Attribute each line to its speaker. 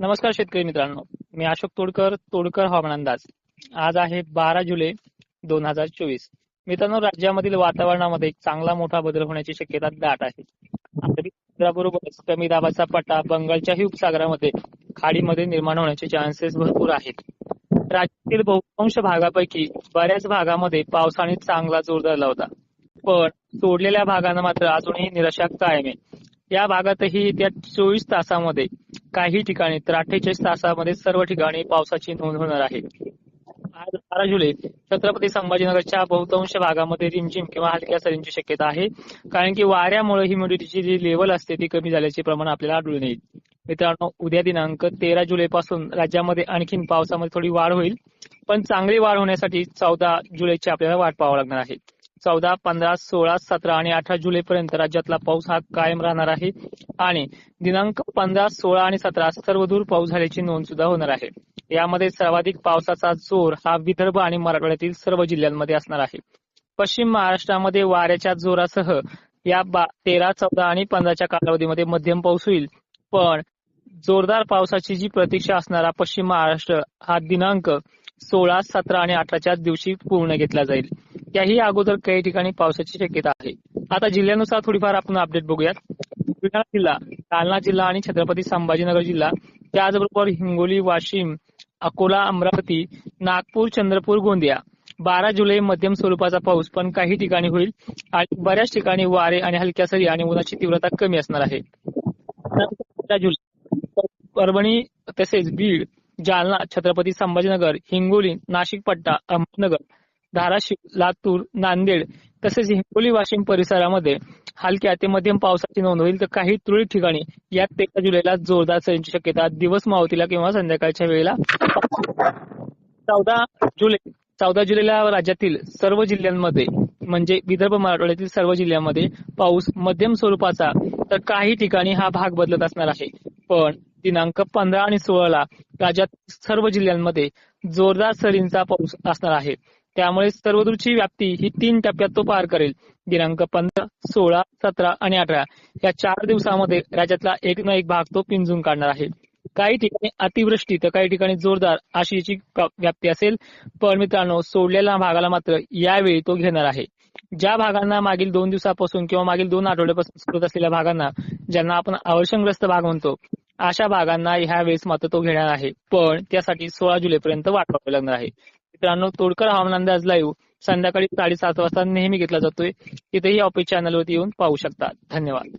Speaker 1: नमस्कार शेतकरी मित्रांनो. मी अशोक तोडकर तोडकर हवामान अंदाज. आज आहे बारा जुलै दोन हजार चोवीस. मित्रांनो राज्यामधील वातावरणामध्ये चांगला मोठा बदल होण्याची शक्यता दाट आहे. समुद्राबरोबरच कमी दाबाचा पट्टा बंगालच्याही उपसागरामध्ये खाडीमध्ये निर्माण होण्याचे चान्सेस भरपूर आहेत. राज्यातील बहुतांश भागापैकी बऱ्याच भागामध्ये पावसाने चांगला जोर धरला होता. पण सोडलेल्या भागांना मात्र अजूनही निराशा कायम आहे. या भागातही त्या चोवीस तासामध्ये काही ठिकाणी तर अठ्ठेचाळीस तासामध्ये सर्व ठिकाणी पावसाची नोंद होणार आहे. आज बारा जुलै छत्रपती संभाजीनगरच्या बहुतांश भागामध्ये रिमझिम किंवा हलक्या सरींची शक्यता आहे. कारण की वाऱ्यामुळे ह्युमिडिटीची जी लेवल असते ती कमी झाल्याचे प्रमाण आपल्याला आढळून येईल. मित्रांनो उद्या दिनांक तेरा जुलै पासून राज्यामध्ये आणखीन पावसामध्ये थोडी वाढ होईल पण चांगली वाढ होण्यासाठी चौदा जुलैची आपल्याला वाट पाहावी लागणार आहे. चौदा पंधरा सोळा सतरा आणि अठरा जुलै पर्यंत राज्यातला पाऊस हा कायम राहणार आहे. आणि दिनांक पंधरा सोळा आणि सतरा सर्वदूर पाऊस झाल्याची नोंद सुद्धा होणार आहे. यामध्ये सर्वाधिक पावसाचा जोर हा विदर्भ आणि मराठवाड्यातील सर्व जिल्ह्यांमध्ये असणार आहे. पश्चिम महाराष्ट्रामध्ये वाऱ्याच्या जोरासह या तेरा चौदा आणि पंधराच्या कालावधीमध्ये मध्यम पाऊस होईल. पण जोरदार पावसाची जी प्रतीक्षा असणारा पश्चिम महाराष्ट्र हा दिनांक सोळा सतरा आणि अठराच्या दिवशी पूर्ण घेतला जाईल. त्याही अगोदर काही ठिकाणी पावसाची शक्यता आहे. आता जिल्ह्यानुसार थोडीफार आपण अपडेट बघूयात. बुलढाणा जिल्हा जालना जिल्हा आणि छत्रपती संभाजीनगर जिल्हा त्याचबरोबर हिंगोली वाशिम अकोला अमरावती नागपूर चंद्रपूर गोंदिया. बारा जुलै मध्यम स्वरूपाचा पाऊस पण काही ठिकाणी होईल आणि बऱ्याच ठिकाणी वारे आणि हलक्या सरी आणि उन्हाची तीव्रता कमी असणार आहे. परभणी तसेच बीड जालना छत्रपती संभाजीनगर हिंगोली नाशिक पट्टा अहमदनगर धाराशिव लातूर नांदेड तसेच हिंगोली वाशिम परिसरामध्ये हलक्या ते मध्यम पावसाची नोंद होईल. तर काही तुरळक ठिकाणी यात तेरा जुलैला जोरदार सरींची शक्यता. दिवस मावतीला किंवा संध्याकाळच्या वेळेला चौदा जुलै चौदा जुलैला राज्यातील सर्व जिल्ह्यांमध्ये म्हणजे विदर्भ मराठवाड्यातील सर्व जिल्ह्यांमध्ये पाऊस मध्यम स्वरूपाचा. तर काही ठिकाणी हा भाग बदलत असणार आहे. पण दिनांक पंधरा आणि सोळाला राज्यात सर्व जिल्ह्यांमध्ये जोरदार सरींचा पाऊस असणार आहे. त्यामुळे सर्वदूरची व्याप्ती ही तीन टप्प्यात तो पार करेल. दिनांक पंधरा सोळा सतरा आणि अठरा या चार दिवसामध्ये राज्यातला एक ना एक भाग तो पिंजून काढणार आहे. काही ठिकाणी अतिवृष्टी तर काही ठिकाणी जोरदार अशी याची व्याप्ती असेल. पण मित्रांनो सोडलेल्या भागाला मात्र यावेळी तो घेणार आहे. ज्या भागांना मागील दोन दिवसापासून किंवा मागील दोन आठवड्यापासून सुरू असलेल्या भागांना ज्यांना आपण अवर्षणग्रस्त भाग म्हणतो अशा भागांना ह्या वेळेस मात्र तो घेणार आहे. पण त्यासाठी सोळा जुलैपर्यंत वाट पाहावी लागणार आहे. मित्रांनो तोडकर हवामान अंदाज लाईव्ह संध्याकाळी साडेसात वाजता नेहमी घेतला जातोय. तिथेही ऑफिस चॅनलवरती येऊन पाहू शकता. धन्यवाद.